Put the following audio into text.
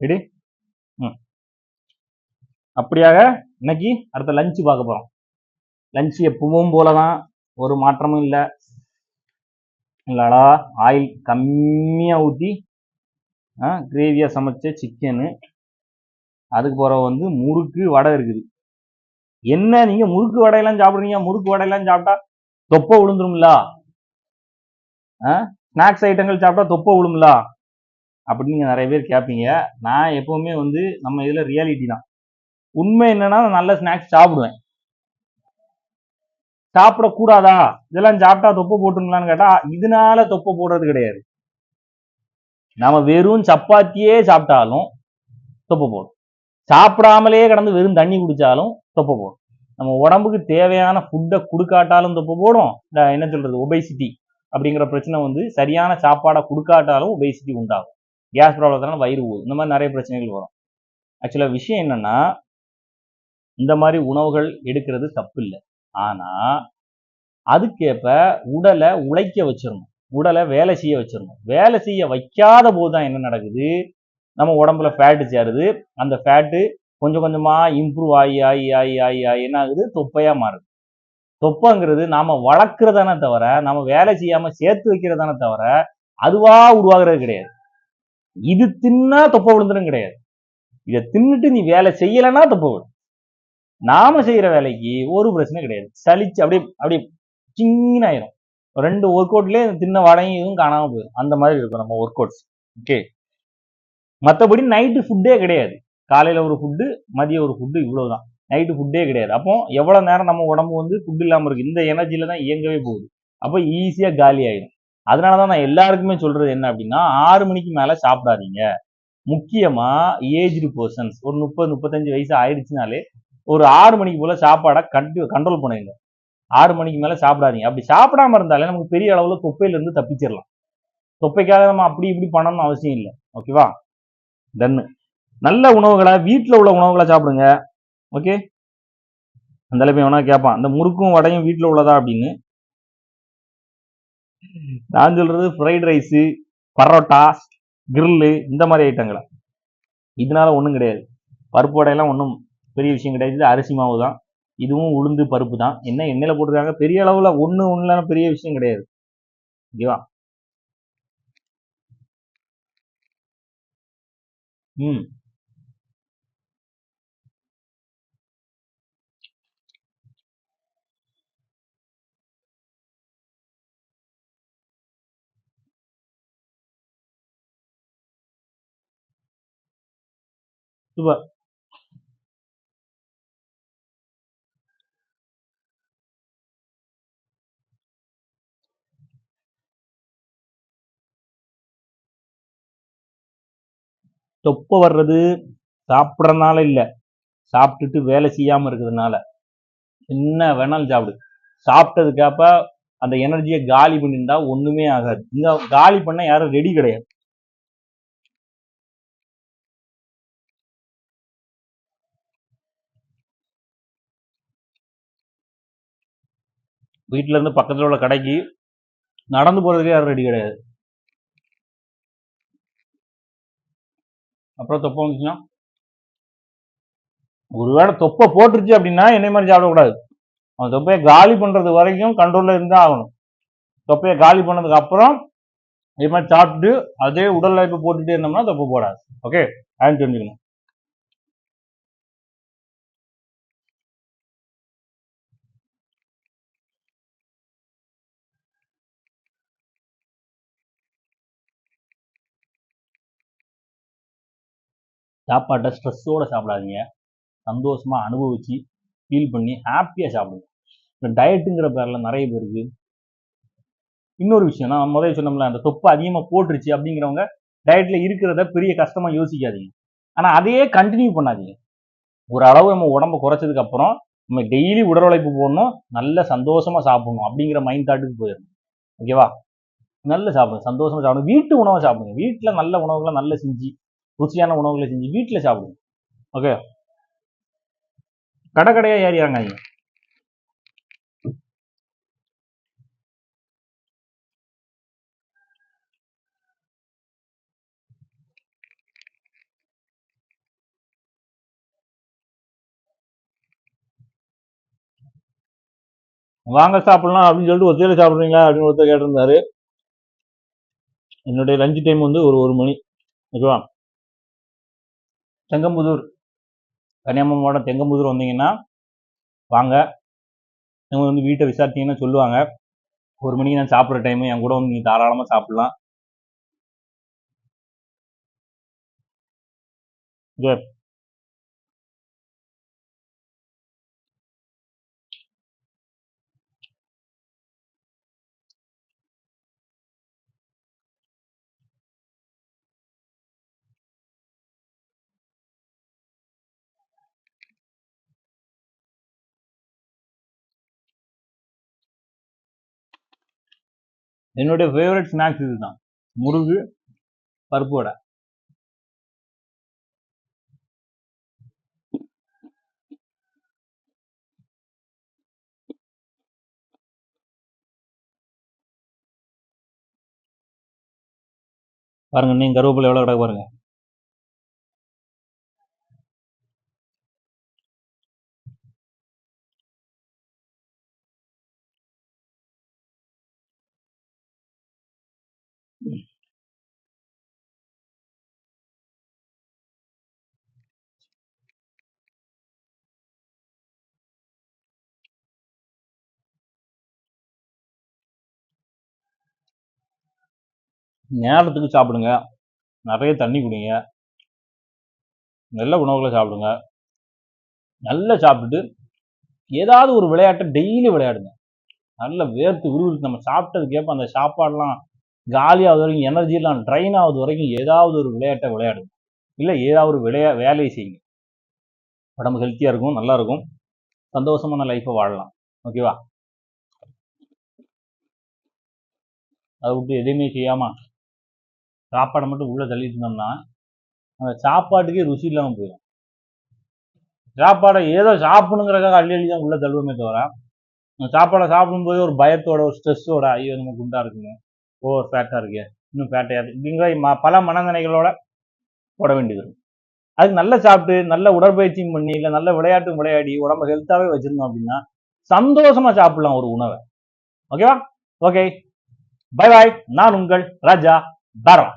Ready ம். அப்படியாக இன்னைக்கு அடுத்த லஞ்சு பார்க்க போறோம். லஞ்சு எப்பவும் போல தான் ஒரு மாற்றமும் இல்லை. இல்லடா ஆயில் கம்மியாக ஊற்றி கிரேவியாக சமைச்ச சிக்கனு அதுக்கு பிறகு வந்து முறுக்கு வடை இருக்குது. என்ன நீங்க முறுக்கு வடையெல்லாம் சாப்பிடுறீங்க? முறுக்கு வடையெல்லாம் சாப்பிட்டா தொப்பை விழுந்துரும்ல? ஸ்நாக்ஸ் ஐட்டங்கள் சாப்பிட்டா தொப்பை விழும்ல? அப்படின்னு நீங்கள் நிறைய பேர் கேட்பீங்க நான் எப்போவுமே வந்து நம்ம இதுல ரியாலிட்டி தான். உண்மை என்னன்னா நான் நல்ல ஸ்நாக்ஸ் சாப்பிடுவேன். சாப்பிடக்கூடாதா? இதெல்லாம் சாப்பிட்டா தொப்பை போட்டுங்களான்னு கேட்டா இதனால தொப்பை போடுறது கிடையாது. நம்ம வெறும் சப்பாத்தியே சாப்பிட்டாலும் தொப்பை போடும். சாப்பிடாமலே கடந்து வெறும் தண்ணி குடிச்சாலும் தொப்பை போடும். நம்ம உடம்புக்கு தேவையான ஃபுட்டை கொடுக்காட்டாலும் தொப்பை போடும். இந்த என்ன சொல்றது? ஒபேசிட்டி அப்படிங்கிற பிரச்சனை வந்து சரியான சாப்பாடை கொடுக்காட்டாலும் ஒபேசிட்டி உண்டாகும். கேஸ் ப்ராப்ளத்தினால வயிறு ஊது இந்த மாதிரி நிறைய பிரச்சனைகள் வரும். ஆக்சுவலாக விஷயம் என்னன்னா இந்த மாதிரி உணவுகள் எடுக்கிறது தப்பு இல்லை. ஆனா அதுக்கேற்ப உடலை உழைக்க வச்சிடணும். உடலை வேலை செய்ய வச்சிடணும். வேலை செய்ய வைக்காத போது தான் என்ன நடக்குது? நம்ம உடம்புல ஃபேட்டு சேருது. அந்த ஃபேட்டு கொஞ்சம் கொஞ்சமா இம்ப்ரூவ் ஆகி ஆகி ஆகி ஆகி ஆகி என்ன ஆகுது? தொப்பையாக மாறுது. தொப்பைங்கிறது நாம வளர்க்குறதானே தவிர நம்ம வேலை செய்யாமல் சேர்த்து வைக்கிறதானே தவிர அதுவாக உருவாகிறது கிடையாது. இது தின்னா தொப்பை விழுந்துடும் கிடையாது. இதை தின்னுட்டு நீ வேலை செய்யலைன்னா தொப்பை விடும் நாம செய்யற வேலைக்கு ஒரு பிரச்சனை கிடையாது. சலிச்சு அப்படியே அப்படியே சிங்கின்னு ஆயிரும். ரெண்டு ஒர்க் அவுட்லயே தின்ன வடையும் இதுவும் காணாம போயிடும் அந்த மாதிரி இருக்கும் நம்ம ஒர்க் அவுட்ஸ் ஓகே மற்றபடி நைட்டு ஃபுட்டே கிடையாது. காலையில் ஒரு ஃபுட்டு மதியம் ஒரு ஃபுட்டு இவ்வளவுதான். நைட்டு ஃபுட்டே கிடையாது. அப்போ எவ்வளோ நேரம் நம்ம உடம்பு வந்து ஃபுட் இல்லாமல் இருக்கு? இந்த எனர்ஜில தான் இயங்கவே போகுது. அப்போ ஈஸியாக காலி ஆயிடும் அதனால தான் நான் எல்லாருக்குமே சொல்றது என்ன அப்படின்னா ஆறு மணிக்கு மேலே சாப்பிடாதீங்க. முக்கியமாக ஏஜ்டு பர்சன்ஸ் ஒரு முப்பது முப்பத்தஞ்சு வயசு ஆயிடுச்சுனாலே ஒரு ஆறு மணிக்கு போல சாப்பாடை கண்டி கண்ட்ரோல் பண்ணுங்க ஆறு மணிக்கு மேலே சாப்பிடாதீங்க. அப்படி சாப்பிடாம இருந்தாலே நமக்கு பெரிய அளவில் தொப்பையிலேருந்து தப்பிச்சிடலாம். தொப்பைக்காக நம்ம அப்படி இப்படி பண்ணணும்னு அவசியம் இல்லை. ஓகேவா தென்னு நல்ல உணவுகளை வீட்டில் உள்ள உணவுகளை சாப்பிடுங்க. ஓகே அந்த அளவுக்கு வேணா கேட்பான் அந்த முறுக்கும் வடையும் வீட்டில் உள்ளதா அப்படின்னு நான் சொல்றது ஃப்ரைட் ரைஸு பரோட்டா கிரில்லு இந்த மாதிரி ஐட்டங்களை இதனால ஒன்றும் கிடையாது. பருப்பு வடையெல்லாம் ஒன்றும் பெரிய விஷயம் கிடையாது. அரிசி மாவு தான். இதுவும் உளுந்து பருப்பு தான். என்ன எண்ணெயில் போட்டிருக்காங்க? பெரிய அளவில் ஒன்று ஒன்றுலாம் பெரிய விஷயம் கிடையாது. ஓகேவா? ம். சூப்பர் தொப்பை வர்றது சாப்பிட்றதுனால இல்லை. சாப்பிட்டுட்டு வேலை செய்யாம இருக்கிறதுனால. என்ன வேணாலும் சாப்பிடு. சாப்பிட்டதுக்காப்ப அந்த எனர்ஜியை காலி பண்ணியிருந்தா ஒண்ணுமே ஆகாது. இங்கே காலி பண்ண யாரும் ரெடி கிடையாது. வீட்டிலேருந்து பக்கத்தில் உள்ள கடைக்கு நடந்து போகிறதுக்கே யாரும் ரெடி கிடையாது. அப்புறம் தொப்பை வந்துச்சுன்னா? ஒருவேளை தொப்பை போட்டுருச்சு அப்படின்னா என்னை மாதிரி சாப்பிடக்கூடாது. அந்த தொப்பையை காலி பண்ணுறது வரைக்கும் கண்ட்ரோலில் இருந்தால் ஆகணும். தொப்பையை காலி பண்ணதுக்கு அப்புறம் இது மாதிரி சாப்பிட்டு அதே உடல் உழைப்பு போட்டுட்டே இருந்தோம்னா தொப்பை போடாது. ஓகே அதையும் தெரிஞ்சுக்கணும். சாப்பாட்டை ஸ்ட்ரெஸ்ஸோட சாப்பிடாதீங்க. சந்தோஷமா அனுபவித்து ஃபீல் பண்ணி ஹாப்பியாக சாப்பிடுங்க. இந்த டயட்டுங்கிற பேரில் நிறைய பேருக்கு இன்னொரு விஷயம் நான் முதல்ல சொன்னோம்ல அந்த தொப்பை அதிகமாக போட்டுருச்சு அப்படிங்கிறவங்க டயட்டில் இருக்கிறத பெரிய கஷ்டமா யோசிக்காதீங்க. ஆனால் அதையே கண்டினியூ பண்ணாதீங்க. ஒரு அளவு நம்ம உடம்ப குறைச்சதுக்கு அப்புறம் நம்ம டெய்லி உடல் உழைப்பு போடணும் நல்ல சந்தோஷமா சாப்பிடணும் அப்படிங்கிற மைண்ட் தாட்டுக்கு போயிடணும் ஓகேவா நல்ல சாப்பிடுங்க சந்தோஷமா சாப்பிடுங்க. வீட்டு உணவை சாப்பிடுங்க. வீட்டில் நல்ல உணவுகளை நல்லா செஞ்சு ருச்சியான உணவுகளை செஞ்சு வீட்டில் சாப்பிடுங்க ஓகே கடை கடையாக ஏறி இறங்காதீங்க வாங்க சாப்பிடலாம் அப்படின்னு சொல்லிட்டு ஒத்தையில் சாப்பிட்றீங்களா அப்படின்னு ஒருத்தர் கேட்டிருந்தாரு. என்னுடைய லஞ்ச் டைம் வந்து ஒரு ஒரு மணி. ஓகேவா செங்கம்புதூர் கன்னியாகுமரி மாவட்டம் செங்கம்புதூர் வந்தீங்கன்னா வாங்க. நம்ம வந்து வீட்டை விசாரித்தீங்கன்னா சொல்லுவாங்க. ஒரு மணிக்கு நான் சாப்பிட்ற டைமு என் கூட வந்து நீங்கள் தாராளமாக சாப்பிடலாம். என்னுடைய ஃபேவரட் ஸ்நாக்ஸ் இதுதான். முருகு பருப்பு வடை. பாருங்க நீங்க கருவேப்பிலை எவ்வளோ கிடக்கு பாருங்க. நேரத்துக்கு சாப்பிடுங்க. நிறைய தண்ணி குடிங்க. நல்ல உணவுகளை சாப்பிடுங்க. நல்லா சாப்பிட்டுட்டு ஏதாவது ஒரு விளையாட்டை டெய்லி விளையாடுங்க. நல்ல வேர்த்து விறுவிறுத்து நம்ம சாப்பிட்டதுக்கேற்ப அந்த சாப்பாடெல்லாம் காலியாவது வரைக்கும் எனர்ஜிலாம் ட்ரைன் ஆகுது வரைக்கும் ஏதாவது ஒரு விளையாட்டை விளையாடுங்க. இல்லை ஏதாவது ஒரு விளையா வேலையை செய்யுங்க. உடம்பு ஹெல்த்தியாக இருக்கும் நல்லா இருக்கும். சந்தோஷமான லைஃப்பை வாழலாம். ஓகேவா அதை விட்டு எதையுமே செய்யாமல் சாப்பாடை மட்டும் உள்ளே தள்ளிட்டு இருந்தோம்னா அந்த சாப்பாட்டுக்கே ருசி இல்லாமல் போயிடும் சாப்பாடை ஏதோ சாப்பிடுங்கிறக்காக அள்ளி அள்ளி தான் உள்ளே தள்ளுவோமே தவிர அந்த சாப்பாடை சாப்பிடும்போது ஒரு பயத்தோட ஒரு ஸ்ட்ரெஸ்ஸோட ஐயோ நம்ம குண்டா இருக்குமே ஓவர் ஃபேட்டாக இருக்கே இன்னும் ஃபேட்டையாக இப்படிங்கிற ம- பல மனநிலைகளோட போட வேண்டியது இருக்கும் அதுக்கு நல்லா சாப்பிட்டு நல்ல உடற்பயிற்சியும் பண்ணி இல்லை நல்ல விளையாட்டும் விளையாடி உடம்ப ஹெல்த்தாகவே வச்சிருந்தோம் அப்படின்னா சந்தோஷமா சாப்பிடலாம் ஒரு உணவை. ஓகேவா ஓகே பை பாய் நான் உங்கள் ராஜா தாரம்